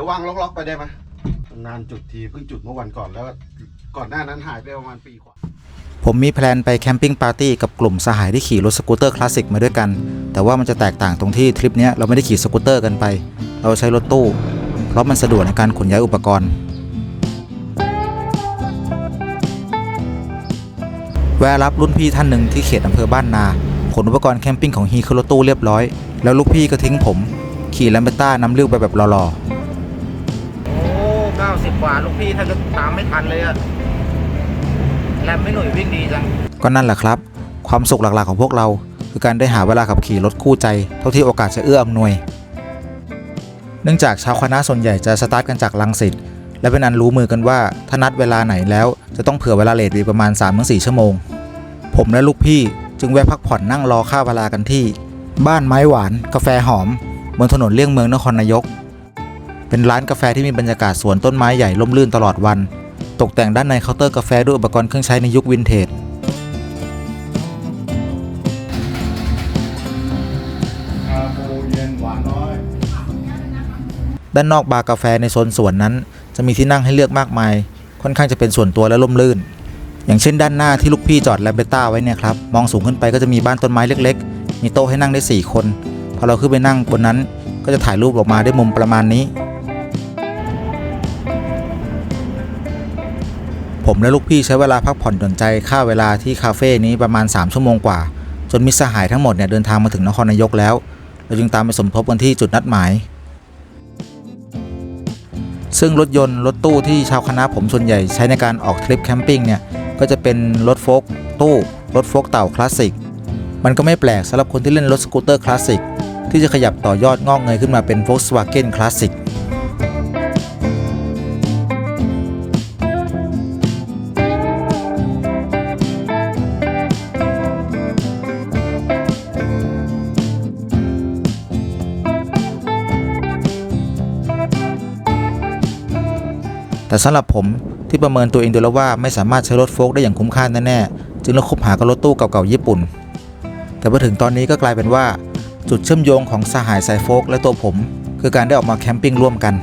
ดี๋ยววางล็อกๆไปได้ไหมนานจุดทีเพิ่งจุดเมื่อวันก่อนแล้ว ก่อนหน้านั้นหายไปประมาณปีกว่า ผมมีแพลนไปแคมปิ้งปาร์ตี้กับกลุ่มสหายที่ขี่รถสกูตเตอร์คลาสสิกมาด้วยกัน แต่ว่ามันจะแตกต่างตรงที่ทริปเนี้ยเราไม่ได้ขี่สกูตเตอร์กันไป เราใช้รถตู้ เพราะมันสะดวกในการขนย้ายอุปกรณ์ แวะรับรุ่นพี่ท่านหนึ่งที่เขตอำเภอบ้านนาขนอุปกรณ์แคมปิ้งของฮีขึ้นรถตู้เรียบร้อย แล้วลูกพี่ก็ทิ้งผม ขี่แลมเบต้านำเลี้ยวไปแบบหล่อๆโอ้เก้า สิบกว่าลูกพี่ถ้าจะตามไม่ทันเลยอะแรมไม่หน่วยวิ่งดีจัง ก็นั่นแหละครับ ความสุขหลักๆของพวกเรา คือการได้หาเวลาขับขี่รถคู่ใจ เท่าที่โอกาสจะเอื้ออำนวย เนื่องจากชาวคณะส่วนใหญ่จะสตาร์ทกันจากลังสิตและเป็นอันรู้มือกันว่าถ้านัดเวลาไหนแล้ว จะต้องเผื่อเวลาเลทอีประมาณ 3-4 ชั่วโมง ผมและลูกพี่จึงแวะพักผ่อนนั่งรอค่าเวลากันที่ บ้านไม้หวาน กาแฟหอมบนถนนเลี่ยงเมืองนครนายก เป็นร้านกาแฟที่มีบรรยากาศสวนต้นไม้ใหญ่ร่มรื่นตลอดวัน ตกแต่งด้านในเคาน์เตอร์กาแฟด้วยอุปกรณ์เครื่องใช้ในยุควินเทจด้านนอกบาร์กาแฟในโซนสวนนั้น จะมีที่นั่งให้เลือกมากมาย ค่อนข้างจะเป็นส่วนตัวและร่มรื่น อย่างเช่นด้านหน้าที่ลูกพี่จอดแลมเบต้าไว้เนี่ยครับ มองสูงขึ้นไปก็จะมีบ้านต้นไม้เล็ก ๆ มีโต๊ะให้นั่งได้ 4 คน พอเราขึ้นไปนั่งบนนั้น ก็จะถ่ายรูปออกมาได้มุมประมาณนี้ ผมและลูกพี่ใช้เวลาพักผ่อนหย่อนใจค่าเวลาที่คาเฟ่นี้ประมาณ 3 ชั่วโมงกว่า จนมิสหายทั้งหมดเนี่ยเดินทางมาถึงนครนายกแล้ว เราจึงตามไปสมทบกันที่จุดนัดหมาย ซึ่งรถยนต์รถตู้ที่ชาวคณะผมส่วนใหญ่ใช้ในการออกทริปแคมปิ้งเนี่ยก็จะเป็นรถโฟล์กตู้รถโฟล์กเต่าคลาสสิกมันก็ไม่แปลกสำหรับคนที่เล่นรถสกูตเตอร์คลาสสิกที่จะขยับต่อยอดงอกเงยขึ้นมาเป็น Volkswagen Classic แต่สำหรับผมที่ประเมินตัวเองดูแล้วว่าไม่สามารถใช้รถโฟล์กได้อย่างคุ้มค่าแน่ๆจึงเลือกคบหากับรถตู้เก่าๆญี่ปุ่น แต่พอถึงตอนนี้ก็กลายเป็นว่า จุดเชื่อมโยงของสหายสายโฟล์กและตัวผม คือการได้ออกมาแคมปิ้งร่วมกัน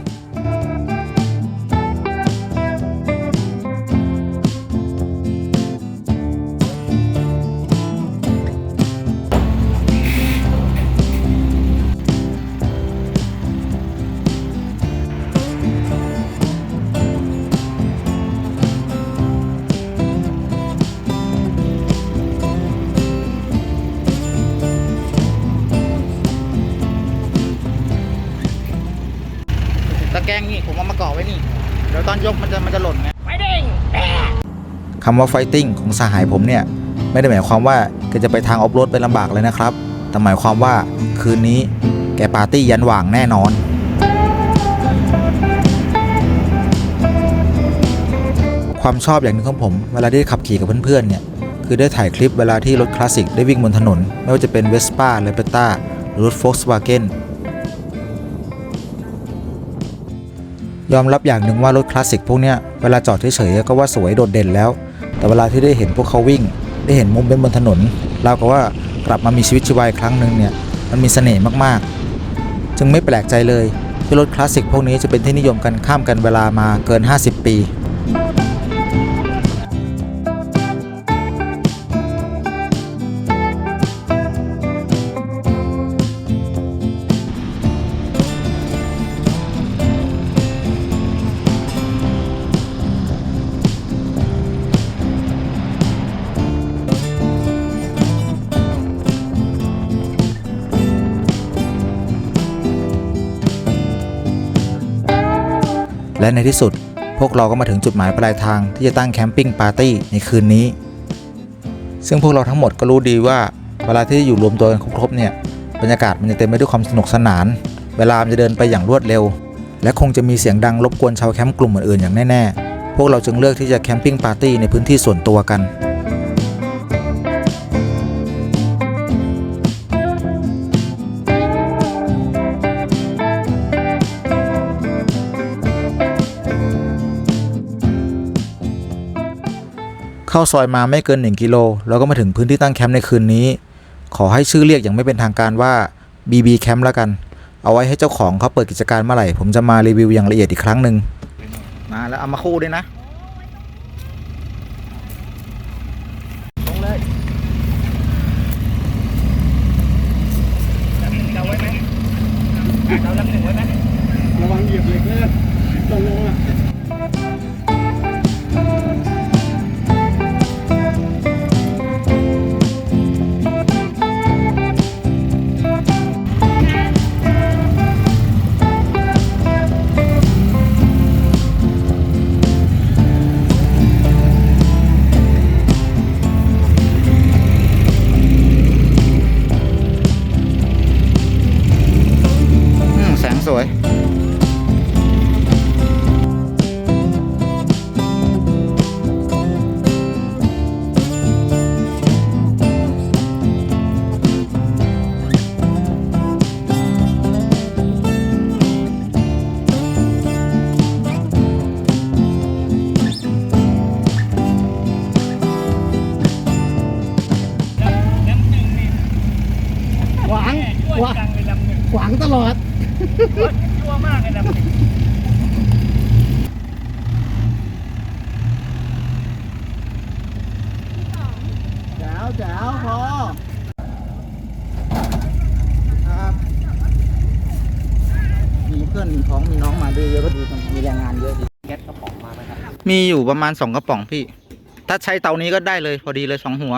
แกงนี่ผมเอามากาะไว้นี่เดี๋ยวตอนยกมันจะมันจะหล่นไงไฟติ้งคำว่าไฟติ้งของสหายผมเนี่ย ไม่ได้หมายความว่าแกจะไปทางออฟโรดไปลำบากเลยนะครับ แต่หมายความว่าคืนนี้แกปาร์ตี้ยันหว่างแน่นอนความชอบอย่างหนึงของผมเวลาที่ขับขี่กับเพื่อนๆเนี่ยคือได้ถ่ายคลิปเวลาที่รถคลาสสิกได้วิ่งบนถนน ไม่ว่าจะเป็นเวสป้าเลเปต้าหรือรถโฟล์กสวาเกน ยอมรับอย่างหนึ่งว่ารถคลาสสิกพวกเนี้ยเวลาจอดเฉยๆก็ว่าสวยโดดเด่นแล้ว แต่เวลาที่ได้เห็นพวกเขาวิ่ง ได้เห็นมุมเป็นบนถนนเราก็ว่ากลับมามีชีวิตชีวาอีกครั้งหนึ่งเนี่ยมันมีเสน่ห์มากๆ จึงไม่แปลกใจเลยที่รถคลาสสิกพวกนี้จะเป็นที่นิยมกันข้ามกันเวลามาเกิน 50 ปี และในที่สุด พวกเราก็มาถึงจุดหมายปลายทางที่จะตั้งแคมปิ้งปาร์ตี้ในคืนนี้ ซึ่งพวกเราทั้งหมดก็รู้ดีว่าเวลาที่อยู่รวมตัวกันครบๆเนี่ยบรรยากาศมันจะเต็มไปด้วยความสนุกสนาน เวลามันจะเดินไปอย่างรวดเร็ว และคงจะมีเสียงดังรบกวนชาวแคมป์กลุ่มอื่นๆอย่างแน่ๆพวกเราจึงเลือกที่จะแคมปิ้งปาร์ตี้ในพื้นที่ส่วนตัวกัน เข้าซอยมาไม่เกิน 1 กิโลเราก็มาถึงพื้นที่ตั้งแคมป์ในคืนนี้ ขอให้ชื่อเรียกอย่างไม่เป็นทางการว่า BB Camp แล้วกัน เอาไว้ให้เจ้าของเขาเปิดกิจการเมื่อไหร่ ผมจะมารีวิวอย่างละเอียดอีกครั้งหนึ่งมาแล้วเอามาคู่ด้วยนะลงเลย สวยหนึ่งนี่ขวางช่วยจังหนึ่งขวางตลอด ชั่วมากเลยลำหนึ่ง แจ๋ วแจ๋วพอครับมีเพื่อนมีท้องมีน้องมาด้วยเยอะก็ดีมันมีแรงงานเยอะดีแก๊สกระป๋องมาไหมครับมีอยู่ประมาณสองกระป๋องพี่ ถ้าใช้เตานี้ก็ได้เลยพอดีเลยสองหัว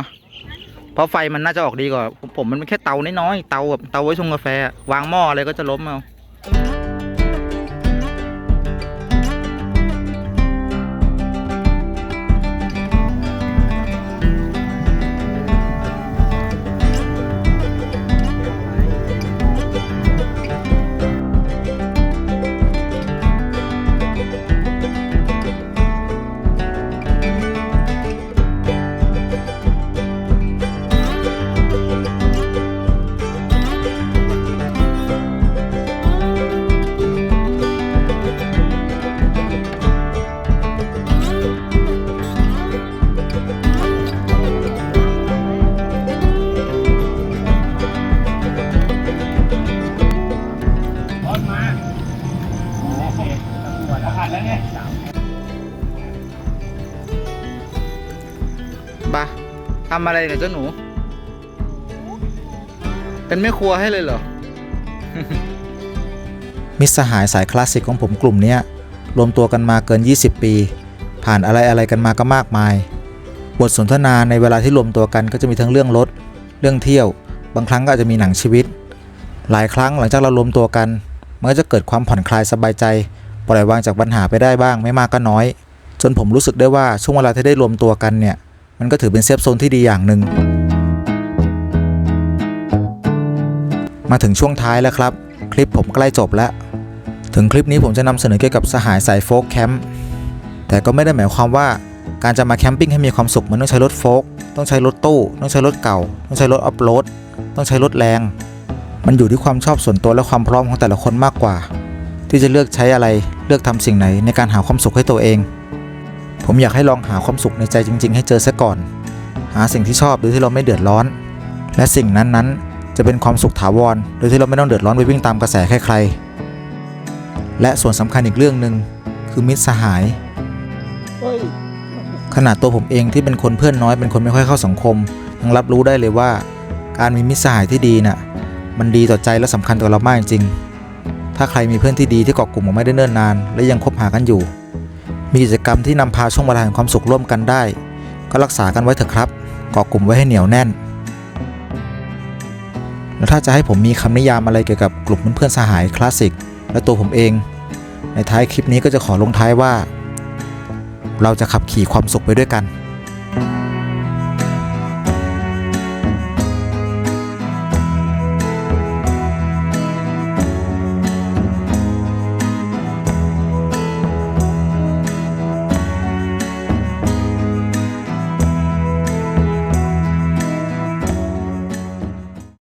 เพราะไฟมันน่าจะออกดีกว่า ผมมันเป็นแค่เตาน้อยๆเตาแบบเตาไว้ชงกาแฟ วางหม้ออะไรก็จะล้มเอา บาทำอะไรเนี่ยเจ้าหนู เป็นแม่ครัวให้เลยเหรอ มิตรสหายสายคลาสสิกของผมกลุ่มเนี้ยรวมตัวกันมาเกิน 20 ปี ผ่านอะไรอะไรกันมาก็มากมาย บทสนทนาในเวลาที่รวมตัวกันก็จะมีทั้งเรื่องรถ เรื่องเที่ยว บางครั้งก็อาจจะมีหนังชีวิต หลายครั้งหลังจากเรารวมตัวกัน มันก็จะเกิดความผ่อนคลายสบายใจ ปล่อยวางจากปัญหาไปได้บ้างไม่มากก็น้อย จนผมรู้สึกได้ว่าช่วงเวลาที่ได้รวมตัวกันเนี่ย มันก็ถือเป็นเซฟโซนที่ดีอย่างหนึ่งมาถึงช่วงท้ายแล้วครับ คลิปผมใกล้จบแล้ว ถึงคลิปนี้ผมจะนำเสนอเกี่ยวกับสหายสายโฟล์กแคมป์แต่ก็ไม่ได้หมายความว่าการจะมาแคมปิ้งให้มีความสุขมันต้องใช้รถโฟล์กต้องใช้รถตู้ ต้องใช้รถเก่า ต้องใช้รถออฟโรดต้องใช้รถแรง มันอยู่ที่ความชอบส่วนตัวและความพร้อมของแต่ละคนมากกว่า ที่จะเลือกใช้อะไรเลือกทำสิ่งไหนในการหาความสุขให้ตัวเอง ผมอยากให้ลองหาความสุขในใจจริง ๆ ให้เจอซะก่อน หาสิ่งที่ชอบโดยที่เราไม่เดือดร้อน และสิ่งนั้นๆ จะเป็นความสุขถาวร โดยที่เราไม่ต้องเดือดร้อนไปวิ่งตามกระแสใครๆและส่วนสำคัญอีกเรื่องหนึ่งคือมิตรสหาย ขนาดตัวผมเองที่เป็นคนเพื่อนน้อยเป็นคนไม่ค่อยเข้าสังคมยังรับรู้ได้เลยว่า การมีมิตรสหายที่ดีน่ะมันดีต่อใจและสำคัญต่อเรามากจริงๆถ้าใครมีเพื่อนที่ดีที่เกาะกลุ่มมาไม่ได้เนิ่นนาน และยังคบหากันอยู่ มีกิจกรรมที่นำพาช่วงเวลาแห่งความสุขร่วมกันได้ ก็รักษากันไว้เถอะครับเกาะกลุ่มไว้ให้เหนียวแน่น แล้วถ้าจะให้ผมมีคำนิยามอะไรเกี่ยวกับกลุ่มเพื่อนสหายคลาสสิกและตัวผมเอง ในท้ายคลิปนี้ก็จะขอลงท้ายว่า เราจะขับขี่ความสุขไปด้วยกัน